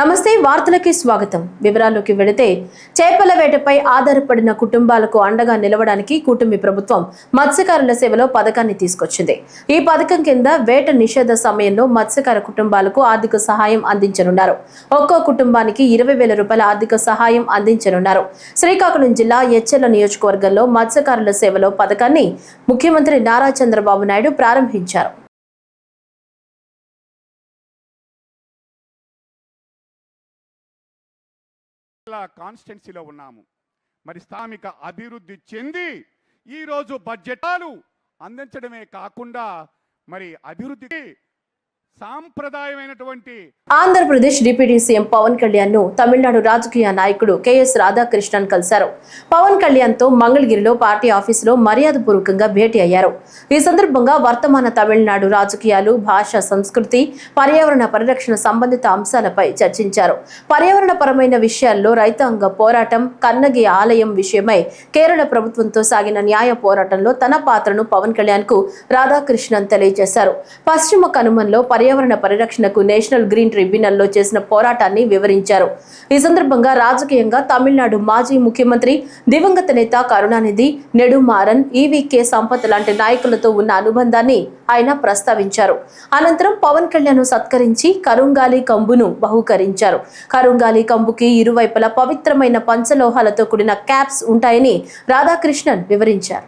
నమస్తే వార్తలకి స్వాగతం. వివరాల్లోకి వెళితే చేపల వేటపై ఆధారపడిన కుటుంబాలకు అండగా నిలవడానికి కూటమి ప్రభుత్వం మత్స్యకారుల సేవలో పథకాన్ని తీసుకొచ్చింది. ఈ పథకం కింద వేట నిషేధ సమయంలో మత్స్యకార కుటుంబాలకు ఆర్థిక సహాయం అందించనున్నారు. ఒక్కో కుటుంబానికి ఇరవై వేల రూపాయల ఆర్థిక సహాయం అందించనున్నారు. శ్రీకాకుళం జిల్లా ఎచ్చెల నియోజకవర్గంలో మత్స్యకారుల సేవలో పథకాన్ని ముఖ్యమంత్రి నారా చంద్రబాబు నాయుడు ప్రారంభించారు. కాన్స్టెన్సీలో ఉన్నాము. మరి స్థానిక అభివృద్ధి చెంది ఈరోజు బడ్జెటాలు అందించడమే కాకుండా మరి అభివృద్ధికి సాంప్రదాయమైనటువంటి ఆంధ్రప్రదేశ్ డిప్యూటీ సీఎం పవన్ కళ్యాణ్ను తమిళనాడు రాజకీయ నాయకుడు కెఎస్ రాధాకృష్ణన్ కలిశారు. పవన్ కళ్యాణ్తో మంగళగిరిలో పార్టీ ఆఫీసులో మర్యాదపూర్వకంగా భేటీ అయ్యారు. ఈ సందర్భంగా వర్తమాన తమిళనాడు రాజకీయాలు భాష సంస్కృతి పర్యావరణ పరిరక్షణ సంబంధిత అంశాలపై చర్చించారు. పర్యావరణ పరమైన విషయాల్లో రైతాంగ పోరాటం కన్నగి ఆలయం విషయమై కేరళ ప్రభుత్వంతో సాగిన న్యాయ పోరాటంలో తన పాత్రను పవన్ కళ్యాణ్కు రాధాకృష్ణన్ తెలియజేశారు. పశ్చిమ కనుమల్లో పర్యావరణ పరిరక్షణకు నేషనల్ గ్రీన్ ట్రిబ్యునల్లో చేసిన పోరాటాన్ని వివరించారు. ఈ సందర్భంగా రాజకీయంగా తమిళనాడు మాజీ ముఖ్యమంత్రి దివంగత నేత కరుణానిధి నెడుమారన్ ఈవీకే సంపత్ లాంటి నాయకులతో ఉన్న అనుబంధాన్ని ఆయన ప్రస్తావించారు. అనంతరం పవన్ కళ్యాణ్ సత్కరించి కరుంగాలి కంబును బహుకరించారు. కరుంగాలి కంబుకి ఇరువైపులా పవిత్రమైన పంచలోహాలతో కూడిన క్యాప్స్ ఉంటాయని రాధాకృష్ణన్ వివరించారు.